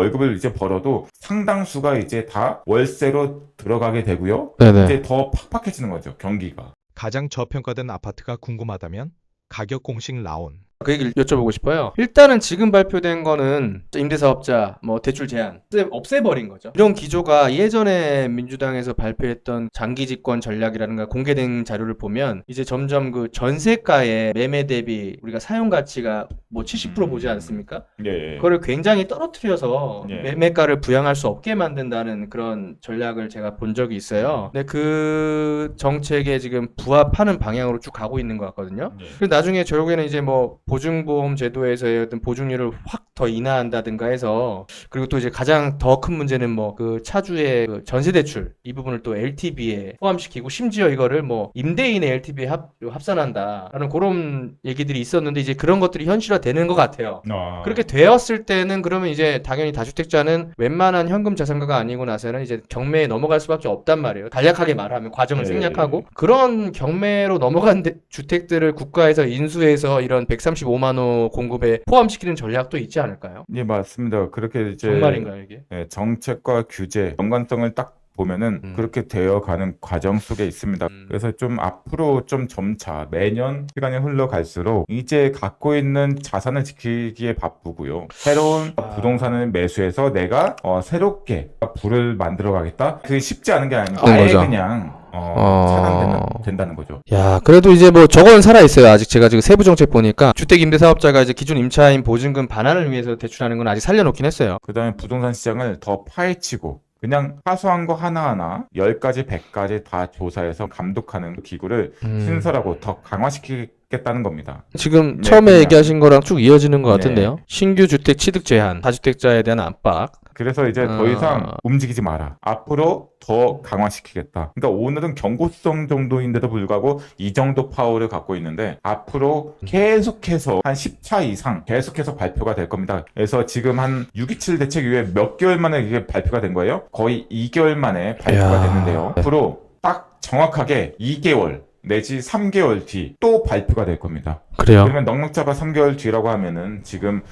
월급을 이제 벌어도 상당수가 이제 다 월세로 들어가게 되고요. 네네. 이제 더 팍팍해지는 거죠, 경기가. 가장 저평가된 아파트가 궁금하다면 가격 공식 라온. 그 얘기를 여쭤보고 싶어요. 일단은 지금 발표된 거는 임대사업자 뭐 대출 제한 없애- 없애버린 거죠. 이런 기조가 예전에 민주당에서 발표했던 장기 집권 전략이라든가 공개된 자료를 보면 이제 점점 그 전세가의 매매 대비 우리가 사용 가치가 뭐 70% 보지 않습니까? 예. 그거를 굉장히 떨어뜨려서 예. 매매가를 부양할 수 없게 만든다는 그런 전략을 제가 본 적이 있어요. 근데 그 정책에 지금 부합하는 방향으로 쭉 가고 있는 것 같거든요. 예. 그리고 나중에 결국에는 이제 뭐 보증보험 제도에서의 어떤 보증률을 확 더 인하한다든가 해서 그리고 또 이제 가장 더 큰 문제는 뭐 그 차주의 그 전세 대출 이 부분을 또 LTV에 포함시키고 심지어 이거를 뭐 임대인의 LTV에 합, 합산한다라는 그런 얘기들이 있었는데 이제 그런 것들이 현실화되는 것 같아요. 아. 그렇게 되었을 때는 그러면 이제 당연히 다주택자는 웬만한 현금 자산가가 아니고 나서는 이제 경매에 넘어갈 수밖에 없단 말이에요. 간략하게 말하면 과정을 예, 생략하고 그런 경매로 넘어간 데- 주택들을 국가에서 인수해서 이런 135만 호 공급에 포함시키는 전략도 있지 않을까요? 예, 맞습니다. 그렇게 이제 정말인가요 이게? 예, 정책과 규제 연관성을 딱 보면은 음. 그렇게 되어가는 과정 속에 있습니다. 음. 그래서 좀 앞으로 좀 점차 매년 시간이 흘러갈수록 이제 갖고 있는 자산을 지키기에 바쁘고요. 새로운 아. 부동산을 매수해서 내가 어, 새롭게 부를 만들어 가겠다. 그게 쉽지 않은 게 아니고 그런 아예 거죠. 그냥 어, 어. 차단된다, 된다는 거죠. 야, 그래도 이제 뭐 저건 살아 있어요. 아직 제가 지금 세부 정책 보니까 주택 임대 사업자가 이제 기존 임차인 보증금 반환을 위해서 대출하는 건 아직 살려놓긴 했어요. 그다음에 부동산 시장을 더 파헤치고 그냥 사소한 거 하나하나 10가지, 100가지 다 조사해서 감독하는 그 기구를 음. 신설하고 더 강화시키겠다는 겁니다. 지금 네, 처음에 그냥- 얘기하신 거랑 쭉 이어지는 것 네. 같은데요. 신규 주택 취득 제한, 다주택자에 대한 압박. 그래서 이제 더 아. 이상 움직이지 마라. 앞으로 더 강화시키겠다. 그러니까 오늘은 경고성 정도인데도 불구하고 이 정도 파워를 갖고 있는데 앞으로 계속해서 한 10차 이상 계속해서 발표가 될 겁니다. 그래서 지금 한 627 대책 이후에 몇 개월 만에 이게 발표가 된 거예요. 거의 2개월 만에 발표가 이야. 됐는데요. 앞으로 딱 정확하게 2개월 내지 3개월 뒤 또 발표가 될 겁니다. 그래요. 그러면 넉넉 잡아 3개월 뒤라고 하면은 지금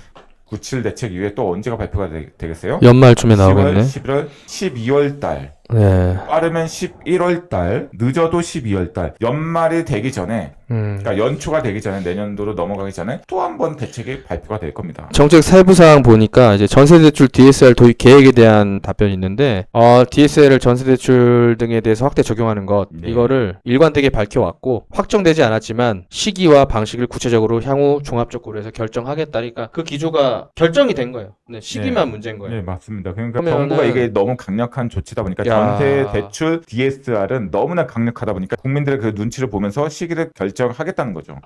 97 대책 이후에 또 언제가 발표가 되, 겠어요 연말쯤에 10월, 나오겠네. 11월, 12월 달. 네. 빠르면 11월 달, 늦어도 12월 달. 연말이 되기 전에, 음. 그러니까 연초가 되기 전에 내년도로 넘어가기 전에 또 한 번 대책이 발표가 될 겁니다. 정책 세부 사항 보니까 이제 전세 대출 DSR 도입 계획에 대한 답변이 있는데 어, DSR을 전세 대출 등에 대해서 확대 적용하는 것 네. 이거를 일관되게 밝혀왔고 확정되지 않았지만 시기와 방식을 구체적으로 향후 종합적 고려해서 결정하겠다. 그러니까 그 기조가 결정이 된 거예요. 네, 시기만 문제인 거예요. 네, 맞습니다. 그러니까 그러면은- 정부가 이게 너무 강력한 조치다 보니까 야. 전세 대출 DSR은 너무나 강력하다 보니까 국민들의 그 눈치를 보면서 시기를 결정하겠다는 거죠.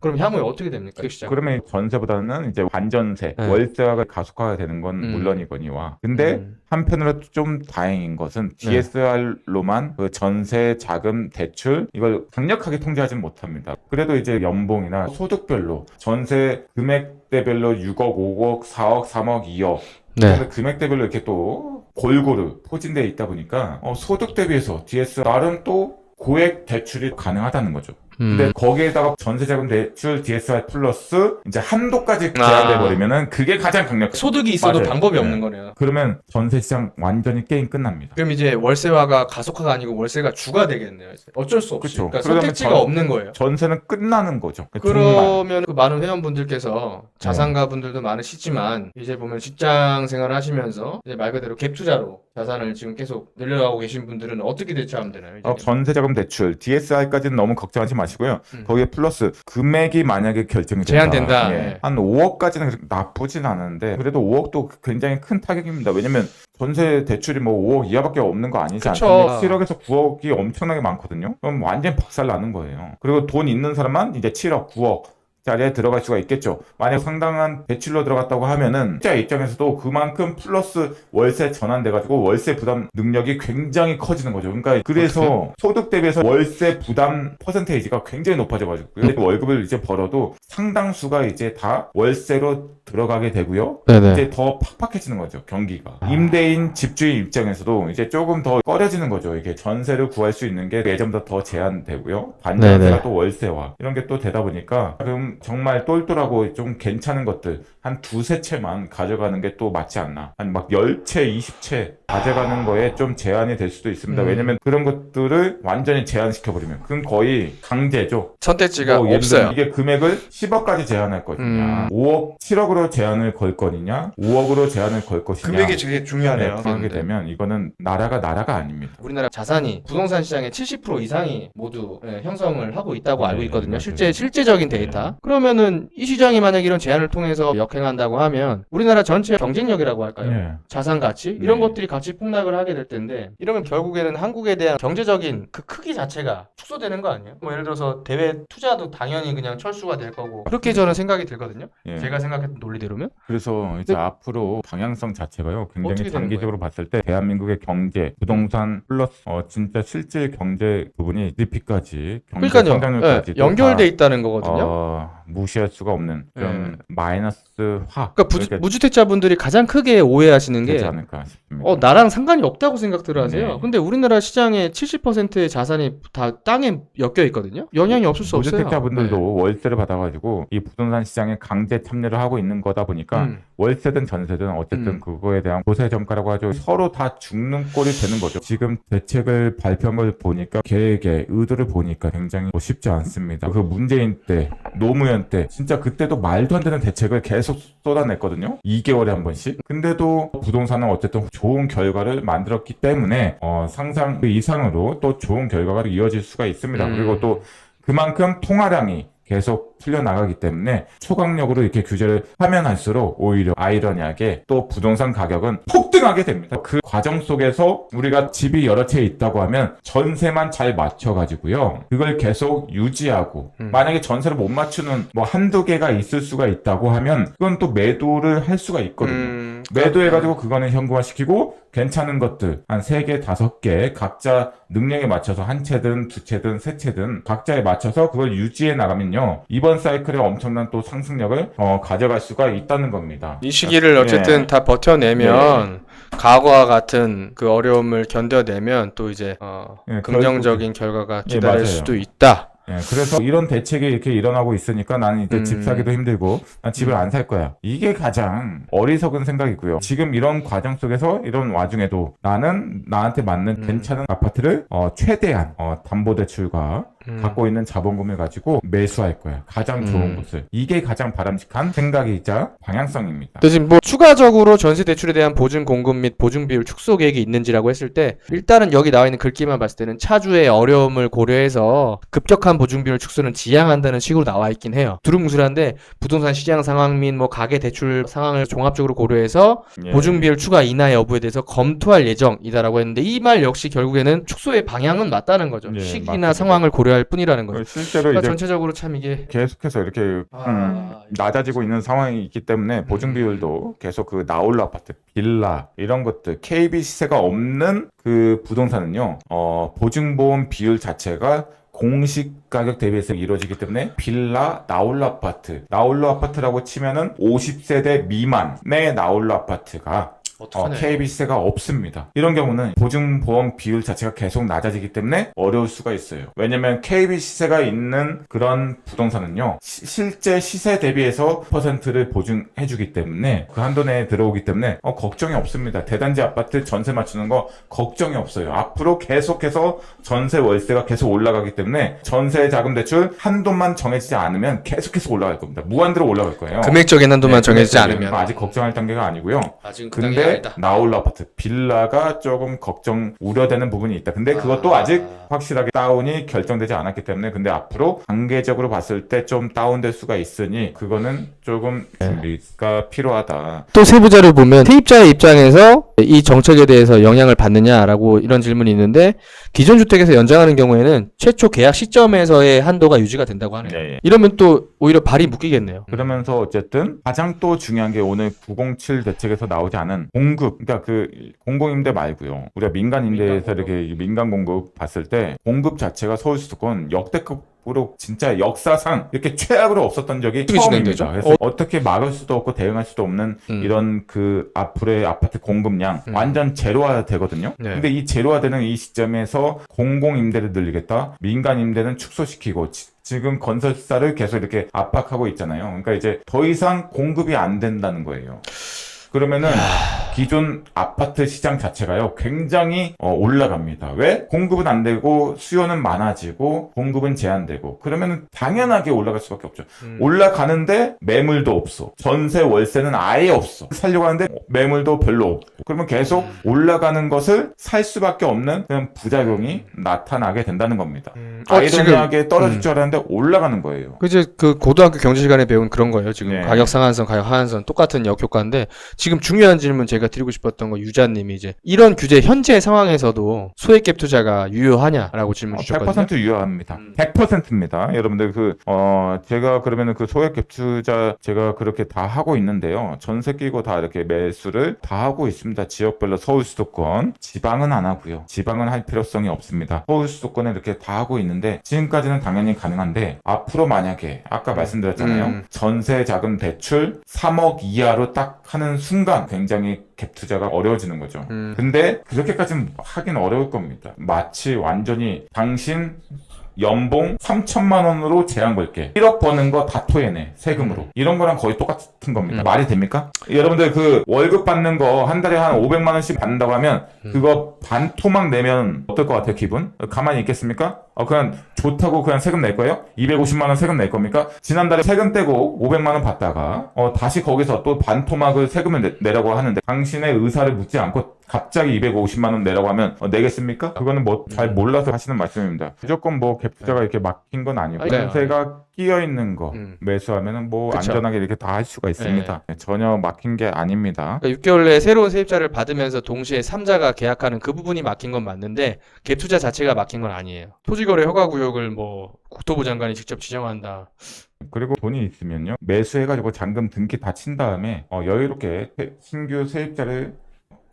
그럼 향후에 어떻게 됩니까? 그 시장. 그러면 전세보다는 이제 반전세, 네. 월세화가 가속화가 되는 건 음. 물론이거니와. 근데 음. 한편으로 좀 다행인 것은 네. DSR로만 그 전세 자금 대출 이걸 강력하게 통제하지는 못합니다. 그래도 이제 연봉이나 소득별로 전세 금액대별로 6억, 5억, 4억, 3억, 2억 네. 그 금액대별로 이렇게 또 골고루 포진되어 있다 보니까 어, 소득 대비해서 DSR은 또 고액 대출이 가능하다는 거죠. 음. 근데 거기에다가 전세자금 대출 DSR 플러스 이제 한도까지 아. 제한돼 버리면은 그게 가장 강력. 소득이 있어도 맞아요. 방법이 네. 없는 거네요. 그러면 전세 시장 완전히 게임 끝납니다. 그럼 이제 월세화가 가속화가 아니고 월세가 주가 되겠네요. 이제. 어쩔 수 없이. 그쵸. 그러니까 그러면 선택지가 전- 없는 거예요. 전세는 끝나는 거죠. 정말. 그러면 그 많은 회원분들께서 자산가 분들도 많으시지만 이제 보면 직장 생활을 하시면서 이제 말 그대로 갭 투자로 자산을 지금 계속 늘려가고 계신 분들은 어떻게 대처하면 되나요? 어, 전세자금 대출 DSR까지는 너무 걱정하지 마시고요. 음. 거기에 플러스 금액이 만약에 결정이 된다. 제한된다. 예. 네. 한 5억까지는 나쁘진 않은데 그래도 5억도 굉장히 큰 타격입니다. 왜냐면 전세 대출이 뭐 5억 이하밖에 없는 거 아니지 그쵸. 않습니까? 7억에서 9억이 엄청나게 많거든요. 그럼 완전 박살 나는 거예요. 그리고 돈 있는 사람만 이제 7억, 9억 짜리에 들어갈 수가 있겠죠. 만약 상당한 대출로 들어갔다고 하면은 자 입장에서도 그만큼 플러스 월세 전환돼 가지고 월세 부담 능력이 굉장히 커지는 거죠. 그러니까 그래서 소득 대비해서 월세 부담 퍼센테이지가 굉장히 높아져 가지고 근데 월급을 이제 벌어도 상당수가 이제 다 월세로 들어가게 되고요. 네네. 이제 더 팍팍해지는 거죠 경기가 임대인 집주인 입장에서도 이제 조금 더 꺼려지는 거죠 이게 전세를 구할 수 있는 게 예전보다 더 제한되고요 반전세가. 또 월세와 이런 게 또 되다 보니까 그럼 정말 똘똘하고 좀 괜찮은 것들 한 두세 채만 가져가는 게 또 맞지 않나 한 막 10채 20채 가져가는 거에 좀 제한이 될 수도 있습니다 음. 왜냐면 그런 것들을 완전히 제한시켜 버리면 그건 거의 강제죠 선택지가 뭐 없어요. 이게 금액을 10억까지 제한할 음. 것이냐, 5억, 7억으로 제한을 걸 거냐, 5억으로 제한을 걸 것이냐. 금액이 되게 중요하네요. 네, 그렇게 네. 되면 이거는 나라가 나라가 아닙니다. 우리나라 자산이 부동산 시장의 70% 이상이 모두 예, 형성을 하고 있다고 네, 알고 있거든요. 맞아요. 실제 실제적인 데이터. 그러면은 이 시장이 만약 이런 제한을 통해서 역행한다고 하면 우리나라 전체 경쟁력이라고 할까요? 네. 자산 가치 이런 네. 것들이 같이 폭락을 하게 될 텐데 이러면 결국에는 한국에 대한 경제적인 그 크기 자체가 축소되는 거 아니에요? 뭐 예를 들어서 대외 투자도 당연히 그냥 철수가 될 거고 그렇게 저는 생각이 들거든요. 예. 제가 생각했던 논리대로면 그래서 이제 근데- 앞으로 방향성 자체가요. 굉장히 장기적으로 봤을 때 대한민국의 경제, 부동산 플러스 어, 진짜 실질 경제 부분이 GDP까지 경제 그러니까요. 성장률까지 예, 연결돼 있다는 거거든요. 어, 무시할 수가 없는 그런 마이너스화 그러니까 부, 이렇게 무주택자분들이 가장 크게 오해하시는 게 않을까 싶습니다. 어, 나랑 상관이 없다고 생각들 하세요. 네. 근데 우리나라 시장의 70%의 자산이 다 땅에 엮여 있거든요. 영향이 없을 수 없어요. 무주택자분들도 네. 월세를 받아가지고 이 부동산 시장에 강제 참여를 하고 있는 거다 보니까 음. 월세든 전세든 어쨌든 음. 그거에 대한 고세 정가라고 하죠. 서로 다 죽는 꼴이 되는 거죠. 지금 대책을 발표한 걸 보니까 계획의 의도를 보니까 굉장히 뭐 쉽지 않습니다. 그 문재인 때 노무현 때 진짜 그때도 말도 안 되는 대책을 계속 쏟아냈거든요. 2개월에 한 번씩. 근데도 부동산은 어쨌든 좋은 결과를 만들었기 때문에 어, 상상 그 이상으로 또 좋은 결과가 이어질 수가 있습니다. 음. 그리고 또 그만큼 통화량이 계속 풀려나가기 때문에 초강력으로 이렇게 규제를 하면 할수록 오히려 아이러니하게 또 부동산 가격은 폭등하게 됩니다. 그 과정 속에서 우리가 집이 여러 채 있다고 하면 전세만 잘 맞춰가지고요. 그걸 계속 유지하고 음. 만약에 전세를 못 맞추는 뭐 한두 개가 있을 수가 있다고 하면 그건 또 매도를 할 수가 있거든요. 음, 매도해가지고 그거는 현금화시키고 괜찮은 것들 한 세개 다섯 개 각자 능력에 맞춰서 한 채든 두 채든 세 채든 각자에 맞춰서 그걸 유지해 나가면요 이번 사이클에 엄청난 또 상승력을 어, 가져갈 수가 있다는 겁니다. 이 시기를 네. 어쨌든 다 버텨내면 과거와 같은 그 어려움을 견뎌내면 또 이제 어, 예, 긍정적인 결과가 예, 기다릴 맞아요. 수도 있다. 예, 그래서 이런 대책이 이렇게 일어나고 있으니까 나는 이제 음. 집 사기도 힘들고 난 집을 음. 안살 거야. 이게 가장 어리석은 생각이고요. 지금 이런 과정 속에서 이런 와중에도 나는 나한테 맞는 음. 괜찮은 아파트를 어, 최대한 어, 담보대출과 음. 갖고 있는 자본금을 가지고 매수할 거야. 가장 좋은 음. 곳을. 이게 가장 바람직한 생각이자 방향성입니다. 또 지금 뭐 추가적으로 전세 대출에 대한 보증 공급 및 보증 비율 축소 계획이 있는지라고 했을 때 일단은 여기 나와 있는 글귀만 봤을 때는 차주의 어려움을 고려해서 급격한 보증 비율 축소는 지양한다는 식으로 나와 있긴 해요. 두루뭉술한데 부동산 시장 상황 및 뭐 가계 대출 상황을 종합적으로 고려해서 예. 보증 비율 추가 인하 여부에 대해서 검토할 예정이다라고 했는데 이 말 역시 결국에는 축소의 방향은 맞다는 거죠. 예, 시기나 맞습니다. 상황을 고려 할 뿐이라는 거죠. 그 실제로 그러니까 이제 전체적으로 참 이게 계속해서 이렇게 음, 아, 낮아지고 있는 상황이 있기 때문에 보증 음. 비율도 계속 그 나홀로 아파트, 빌라 이런 것들 KB 시세가 없는 그 부동산은요. 어, 보증보험 비율 자체가 공식 가격 대비해서 이루어지기 때문에 빌라 나홀로 아파트, 나홀로 아파트라고 치면은 50세대 미만의 나홀로 아파트가 어, 어떡하냐. KB 시세가 없습니다. 이런 경우는 보증보험 비율 자체가 계속 낮아지기 때문에 어려울 수가 있어요. 왜냐면 KB 시세가 있는 그런 부동산은요, 시- 실제 시세 대비해서 퍼센트를 보증해주기 때문에 그 한도 내에 들어오기 때문에 어, 걱정이 없습니다. 대단지 아파트 전세 맞추는 거 걱정이 없어요. 앞으로 계속해서 전세 월세가 계속 올라가기 때문에 전세 자금 대출 한도만 정해지지 않으면 계속해서 올라갈 겁니다. 무한대로 올라갈 거예요. 금액적인 한도만 네, 정해지지 않으면 아직 걱정할 단계가 아니고요. 아직 근데 나홀로 아파트 빌라가 조금 걱정 우려되는 부분이 있다. 근데 그것도 아. 아직 확실하게 다운이 결정되지 않았기 때문에 근데 앞으로 단계적으로 봤을 때 좀 다운될 수가 있으니 그거는 조금 네. 준비가 필요하다. 또 세부자를 보면 세입자의 입장에서 이 정책에 대해서 영향을 받느냐라고 이런 질문이 있는데 기존 주택에서 연장하는 경우에는 최초 계약 시점에서의 한도가 유지가 된다고 하네요. 예, 예. 이러면 또 오히려 발이 묶이겠네요. 그러면서 어쨌든 가장 또 중요한 게 오늘 907 대책에서 나오지 않은 공급, 그러니까 그 공공 임대 말고요. 우리가 민간 임대에서 민간 공급. 이렇게 민간 공급 봤을 때 공급 자체가 서울 수도권 역대급으로 진짜 역사상 이렇게 최악으로 없었던 적이 어떻게 처음입니다. 진행되죠? 그래서 어- 어... 떻게 막을 수도 없고 대응할 수도 없는 음. 이런 그 앞으로의 아파트 공급량 음. 완전 제로화 되거든요. 네. 근데 이 제로화되는 이 시점에서 공공 임대를 늘리겠다, 민간 임대는 축소시키고 지- 지금 건설사를 계속 이렇게 압박하고 있잖아요. 그러니까 이제 더 이상 공급이 안 된다는 거예요. 그러면은 기존 아파트 시장 자체가요 굉장히 어, 올라갑니다. 왜? 공급은 안 되고 수요는 많아지고 공급은 제한되고 그러면은 당연하게 올라갈 수밖에 없죠. 음. 올라가는데 매물도 없어. 전세 월세는 아예 없어. 살려고 하는데 매물도 별로 없고. 그러면 계속 음. 올라가는 것을 살 수밖에 없는 그런 부작용이 나타나게 된다는 겁니다. 음. 어, 아이러니하게 떨어질 음. 줄 알았는데 올라가는 거예요. 그 이제 그 고등학교 경제 시간에 배운 그런 거예요. 지금 네. 가격 상한선, 가격 하한선 똑같은 역효과인데 지금 중요한 질문 제가 드리고 싶었던 거 유자님이 이제 이런 규제 현재 상황에서도 소액갭 투자가 유효하냐라고 질문 어, 주셨거든요. 100% 유효합니다. 음. 100%입니다. 여러분들 그, 어, 제가 그러면은 그 소액 갭투자 제가 그렇게 다 하고 있는데요. 전세 끼고 다 이렇게 매수를 다 하고 있습니다. 지역별로 서울 수도권. 지방은 안 하고요. 지방은 할 필요성이 없습니다. 서울 수도권에 이렇게 다 하고 있는데 지금까지는 당연히 가능한데 앞으로 만약에 아까 말씀드렸잖아요. 음. 전세 자금 대출 3억 이하로 딱 하는 순간 굉장히 갭 투자가 어려워지는 거죠. 음. 근데 그렇게까지는 하긴 어려울 겁니다. 마치 완전히 당신 연봉 3천만 원으로 제한 걸게. 1억 버는 거 다 토해내. 세금으로. 이런 거랑 거의 똑같은 겁니다. 음. 말이 됩니까? 여러분들 그 월급 받는 거 한 달에 한 500만 원씩 받는다고 하면 음. 그거 반 토막 내면 어떨 것 같아요, 기분? 가만히 있겠습니까? 어, 그냥 좋다고 그냥 세금 낼 거예요? 250만 원 세금 낼 겁니까? 지난달에 세금 떼고 500만 원 받다가 어, 다시 거기서 또 반토막을 세금을 내, 내라고 하는데 당신의 의사를 묻지 않고 갑자기 250만 원 내라고 하면 어, 내겠습니까? 그거는 뭐 잘 몰라서 하시는 말씀입니다. 무조건 뭐 갭투자가 이렇게 막힌 건 아니고 네. 전세가 끼어 있는 거 음. 매수하면은 뭐 그쵸. 안전하게 이렇게 다 할 수가 있습니다. 전혀 막힌 게 아닙니다. 그러니까 6개월 내에 새로운 세입자를 받으면서 동시에 3자가 계약하는 그 부분이 막힌 건 맞는데 갭 투자 자체가 막힌 건 아니에요. 토지거래 허가 구역 을 뭐 국토부 장관이 직접 지정한다. 그리고 돈이 있으면요 매수해가지고 잔금 등기 다 친 다음에 어, 여유롭게 세- 신규 세입자를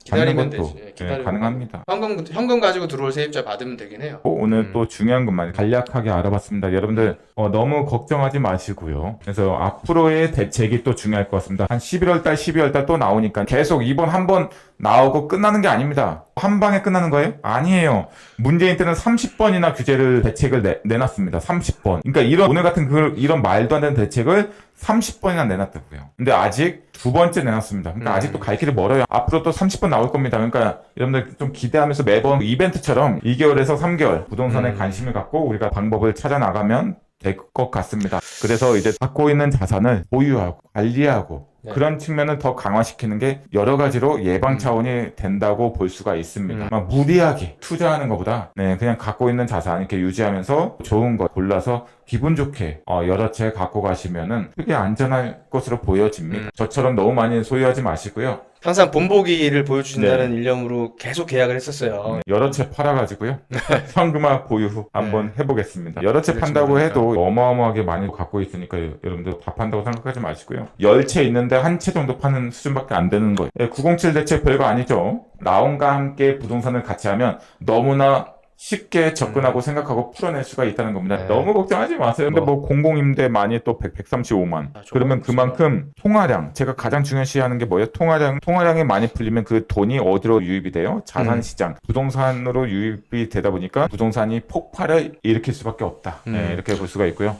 받는 기다리면 것도 되지. 예, 네, 기다리면 가능합니다. 현금 현금 가지고 들어올 세입자 받으면 되긴 해요. 어, 오늘 음. 또 중요한 것만 간략하게 알아봤습니다. 여러분들 어, 너무 걱정하지 마시고요. 그래서 앞으로의 대책이 또 중요할 것 같습니다. 한 11월 달, 12월 달 또 나오니까 계속 이번 한번 나오고 끝나는 게 아닙니다. 한 방에 끝나는 거예요? 아니에요. 문재인 때는 30번이나 규제를 대책을 내, 내놨습니다. 30번. 그러니까 이런 오늘 같은 그 이런 말도 안 되는 대책을 30번이나 내놨다고요. 근데 아직 두 번째 내놨습니다. 그러니까 음. 아직도 갈 길이 멀어요. 앞으로 또 30번 나올 겁니다. 그러니까 여러분들 좀 기대하면서 매번 이벤트처럼 2개월에서 3개월 부동산에 음. 관심을 갖고 우리가 방법을 찾아 나가면 될 것 같습니다. 그래서 이제 갖고 있는 자산을 보유하고 관리하고 네. 그런 측면을 더 강화시키는 게 여러 가지로 예방 음. 차원이 된다고 볼 수가 있습니다. 막 무리하게 투자하는 것보다 네, 그냥 갖고 있는 자산 이렇게 유지하면서 좋은 거 골라서 기분 좋게 어, 여러 채 갖고 가시면은 크게 안전할 것으로 보여집니다. 음. 저처럼 너무 많이 소유하지 마시고요. 항상 본보기를 보여주신다는 네. 일념으로 계속 계약을 했었어요. 여러 채 팔아가지고요. 현금화 보유 후 한번 해보겠습니다. 여러 채 네. 판다고. 해도 어마어마하게 많이 갖고 있으니까 여러분들 다 판다고 생각하지 마시고요. 열 채 있는데 한 채 정도 파는 수준밖에 안 되는 거예요. 907 대책 별거 아니죠. 나온과 함께 부동산을 같이 하면 너무나 쉽게 접근하고 생각하고 풀어낼 수가 있다는 겁니다. 음. 네. 너무 걱정하지 마세요. 근데 뭐 공공임대 많이 또 100, 135만. 아. 그러면 그만큼 통화량, 제가 가장 중요시하는 게 뭐예요? 통화량, 통화량이 많이 풀리면 그 돈이 어디로 유입이 돼요? 자산 음. 시장, 부동산으로 유입이 되다 보니까 부동산이 폭발을 일으킬 수밖에 없다. 네, 음. 이렇게 볼 수가 있고요.